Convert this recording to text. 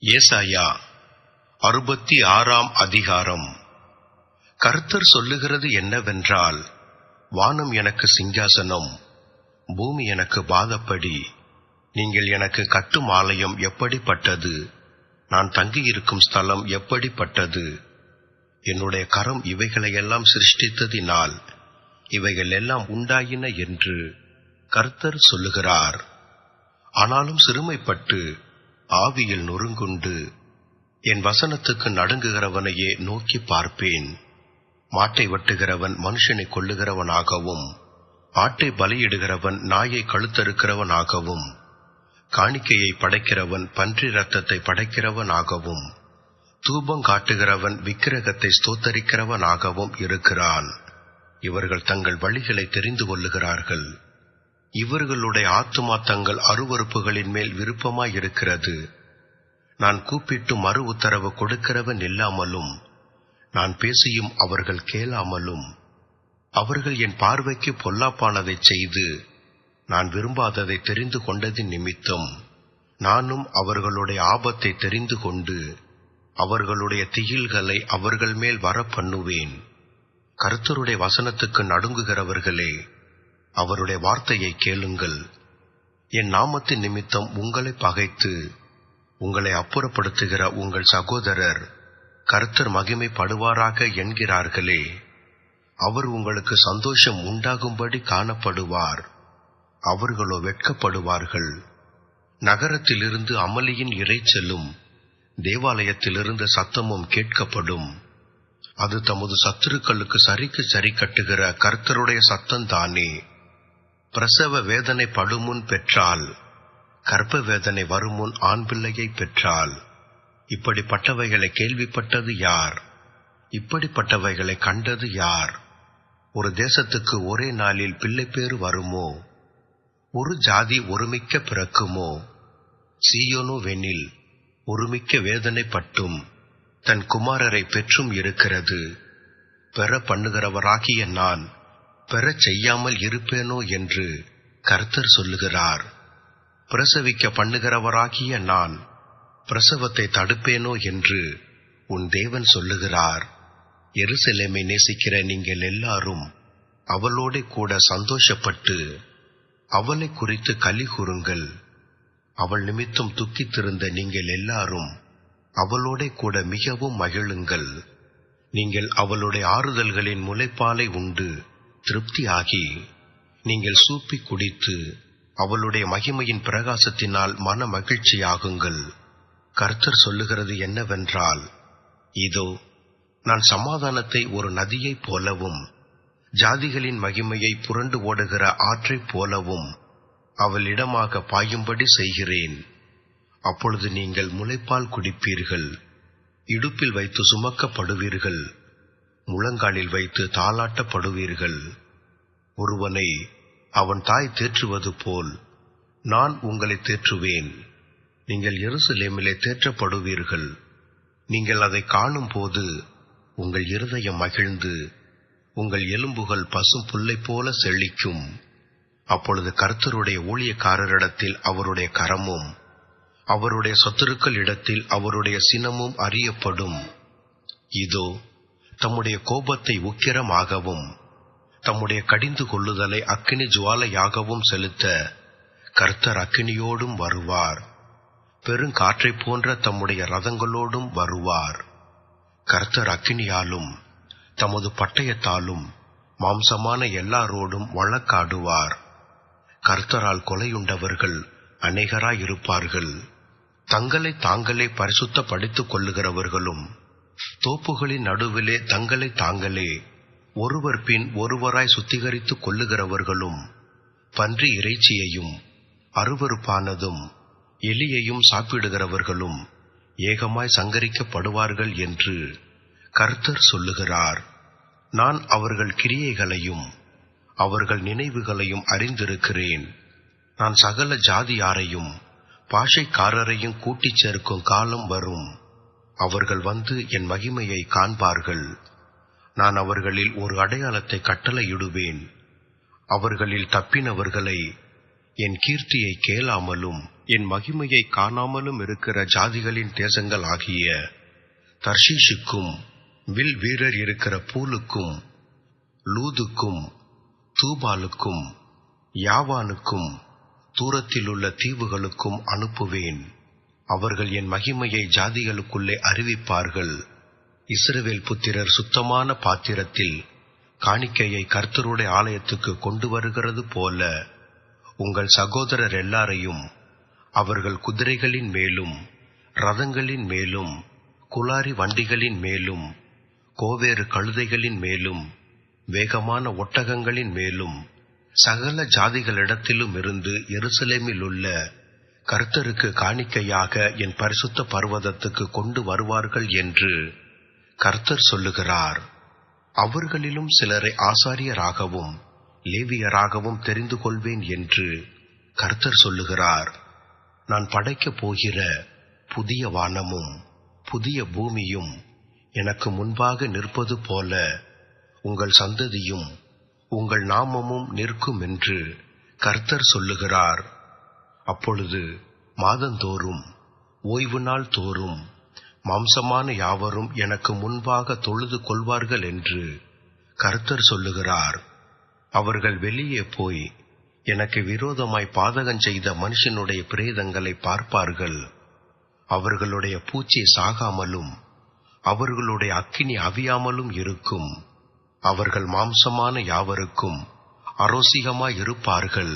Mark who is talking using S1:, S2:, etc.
S1: ஏசாயா அறுபத்தி ஆறாம் அதிகாரம். கர்த்தர் சொல்லுகிறது என்னவென்றால் வானம் எனக்கு சிங்காசனம் பூமி எனக்கு பாதப்படி நீங்கள் எனக்கு கட்டும் ஆலயம் எப்படிப்பட்டது? நான் தங்கியிருக்கும் ஸ்தலம் எப்படிப்பட்டது? என்னுடைய கரம் இவைகளையெல்லாம் சிருஷ்டித்ததினால் இவைகள் எல்லாம் உண்டாயின என்று கர்த்தர் சொல்லுகிறார். ஆனாலும் சிறுமைப்பட்டு ஆவியில் நொறுங்குண்டு என் வசனத்துக்கு நடுங்குகிறவனையே நோக்கி பார்ப்பேன். மாட்டை வெட்டுகிறவன் மனுஷனை கொள்ளுகிறவனாகவும் ஆட்டை பலியிடுகிறவன் நாயை கழுத்தறுக்கிறவனாகவும் காணிக்கையை படைக்கிறவன் பன்றி ரத்தத்தை படைக்கிறவனாகவும் தூபம் காட்டுகிறவன் விக்கிரகத்தை ஸ்தோத்தரிக்கிறவனாகவும் இருக்கிறான். இவர்கள் தங்கள் வழிகளை தெரிந்து கொள்ளுகிறார்கள். இவர்களுடைய ஆத்துமா தங்கள் அருவறுப்புகளின் மேல் விருப்பமாயிருக்கிறது நான் கூப்பிட்டு மறு உத்தரவு கொடுக்கிறவன் இல்லாமலும் நான் பேசியும் அவர்கள் கேளாமலும் அவர்கள் என் பார்வைக்கு பொல்லாப்பானதை செய்து நான் விரும்பாததை தெரிந்து கொண்டதின் நிமித்தம் நானும் அவர்களுடைய ஆபத்தை தெரிந்து கொண்டு அவர்களுடைய திகில்களை அவர்கள் மேல் வர பண்ணுவேன் கருத்தருடைய வசனத்துக்கு நடுங்குகிறவர்களே அவருடைய வார்த்தையை கேளுங்கள். என் நாமத்தின் நிமித்தம் உங்களை பகைத்து உங்களை அப்புறப்படுத்துகிற உங்கள் சகோதரர் கர்த்தர் மகிமைப்படுவாராக என்கிறார்களே. அவர் உங்களுக்கு சந்தோஷம் உண்டாகும்படி காணப்படுவார். அவர்களோ வெட்கப்படுவார்கள். நகரத்திலிருந்து அமளியின் இறைச்சலும் தேவாலயத்திலிருந்து சத்தமும் கேட்கப்படும். அது தமது சத்துருக்களுக்கு சரிக்கு சரி கட்டுகிற கர்த்தருடைய சத்தம்தானே பிரசவ வேதனை படுமுன் பெற்றால் கர்ப்ப வேதனை வருமுன் ஆண் பிள்ளையை பெற்றால் இப்படிப்பட்டவைகளை கேள்விப்பட்டது யார்? இப்படிப்பட்டவைகளை கண்டது யார்? ஒரு தேசத்துக்கு ஒரே நாளில் பிள்ளை பேறு வருமோ? ஒரு ஜாதி ஒருமிக்க பிறக்குமோ? சீயோனோ வெனில் ஒருமிக்க வேதனை பட்டும் தன் குமாரரை பெற்றும் இருக்கிறது. பெற பண்ணுகிறவராகிய நான் பெறச் செய்யாமல் இருப்பேனோ என்று கர்த்தர் சொல்லுகிறார். பிரசவிக்க பண்ணுகிறவராகிய நான் பிரசவத்தை தடுப்பேனோ என்று உன் தேவன் சொல்லுகிறார். எருசலேமை நேசிக்கிற நீங்கள் எல்லாரும் அவளோட கூட சந்தோஷப்பட்டு அவளை குறித்து களி கூறுங்கள். அவள் நிமித்தம் துக்கித்திருந்த நீங்கள் எல்லாரும் அவளோட கூட மிகவும் மகிழுங்கள். நீங்கள் அவளுடைய ஆறுதல்களின் முளைப்பாலை உண்டு. திருப்தியாகி நீங்கள் சூப்பி குடித்து அவளுடைய மகிமையின் பிரகாசத்தினால் மன மகிழ்ச்சியாகுங்கள். கர்த்தர் சொல்லுகிறது என்னவென்றால் இதோ நான் சமாதானத்தை ஒரு நதியைப் போலவும் ஜாதிகளின் மகிமையை புரண்டு ஓடுகிற ஆற்றைப் போலவும் அவளிடமாக பாயும்படி செய்கிறேன். அப்பொழுது நீங்கள் முளைப்பால் குடிப்பீர்கள் இடுப்பில் வைத்து சுமக்கப்படுவீர்கள். முழங்காலில் வைத்து தாளாட்டப்படுவீர்கள். ஒருவனை அவன் தாய் தேற்றுவது போல் நான் உங்களை தேற்றுவேன். நீங்கள் எருசலேமிலே தேற்றப்படுவீர்கள். நீங்கள் அதை காணும் போது உங்கள் இருதயம் மகிழ்ந்து உங்கள் எலும்புகள் பசும் புல்லை போல செழிக்கும். அப்பொழுது கர்த்தருடைய ஊழியக்காரரிடத்தில் அவருடைய கரமும் அவருடைய சொத்துருக்கள் இடத்தில் அவருடைய சினமும் அறியப்படும். இதோ தம்முடைய கோபத்தை உக்கிரமாகவும் தம்முடைய கடிந்து கொள்ளுதலை அக்கினி ஜுவாலையாகவும் செலுத்த கர்த்தர் அக்கினியோடும் வருவார். பெருங்காற்றைப் போன்ற தம்முடைய ரதங்களோடும் வருவார். கர்த்தர் அக்கினியாலும் தமது பட்டயத்தாலும் மாம்சமான எல்லாரோடும் வழக்காடுவார். கர்த்தரால் கொலையுண்டவர்கள் அநேகராயிருப்பார்கள். தங்களை தாங்களே பரிசுத்தப்படுத்திக் கொள்ளுகிறவர்களும் தோப்புகளின் நடுவிலே தங்களை தாங்களே ஒருவர் பின் ஒருவராய் சுத்திகரித்துக் கொள்ளுகிறவர்களும் பன்றி இறைச்சியையும் அருவறுப்பானதும் எலியையும் சாப்பிடுகிறவர்களும் ஏகமாய் சங்கரிக்கப்படுவார்கள் என்று கர்த்தர் சொல்லுகிறார். நான் அவர்கள் கிரியைகளையும் அவர்கள் நினைவுகளையும் அறிந்திருக்கிறேன். நான் சகல ஜாதியாரையும் பாஷைக்காரரையும் கூட்டிச் சேர்க்கும் காலம் வரும். அவர்கள் வந்து என் மகிமையை காண்பார்கள். நான் அவர்களில் ஒரு அடையாளத்தை கட்டளையிடுவேன். அவர்களில் தப்பினவர்களை என் கீர்த்தியை கேளாமலும் என் மகிமையை காணாமலும் இருக்கிற ஜாதிகளின் தேசங்கள் ஆகிய தர்ஷீஷுக்கும் வில் வீரர் இருக்கிற பூலுக்கும் லூதுக்கும் தூபாலுக்கும் யாவானுக்கும் தூரத்திலுள்ள தீவுகளுக்கும் அனுப்புவேன். அவர்கள் என் மகிமையை ஜாதிகளுக்குள்ளே அறிவிப்பார்கள். இஸ்ரவேல் புத்திரர் சுத்தமான பாத்திரத்தில் காணிக்கையை கர்த்தருடைய ஆலயத்துக்கு கொண்டு வருகிறது போல உங்கள் சகோதரர் எல்லாரையும் அவர்கள் குதிரைகளின் மேலும் ரதங்களின் மேலும் குலாரி வண்டிகளின் மேலும் கோவேறு கழுதைகளின் மேலும் வேகமான ஒட்டகங்களின் மேலும் சகல ஜாதிகளிடத்திலும் இருந்து எருசலேமில் உள்ள கர்த்தருக்கு காணிக்கையாக என் பரிசுத்த பர்வதத்துக்கு கொண்டு வருவார்கள் என்று கர்த்தர் சொல்லுகிறார். அவர்களிலும் சிலரை ஆசாரியராகவும் லேவியராகவும் தெரிந்து கொள்வேன் என்று கர்த்தர் சொல்லுகிறார். நான் படைக்கப் போகிற புதிய வானமும் புதிய பூமியும் எனக்கு முன்பாக நிற்பது போல உங்கள் சந்ததியும் உங்கள் நாமமும் நிற்கும் என்று கர்த்தர் சொல்லுகிறார். அப்பொழுது மாதந்தோறும் ஓய்வு நாள் தோறும் மாம்சமான யாவரும் எனக்கு முன்பாக தொழுது கொள்வார்கள் என்று கர்த்தர் சொல்லுகிறார். அவர்கள் வெளியே போய் எனக்கு விரோதமாய் பாதகம் செய்த மனுஷனுடைய பிரேதங்களை பார்ப்பார்கள். அவர்களுடைய பூச்சி சாகாமலும் அவர்களுடைய அக்கினி அவியாமலும் இருக்கும். அவர்கள் மாம்சமான யாவருக்கும் அரோசிகமாய் இருப்பார்கள்.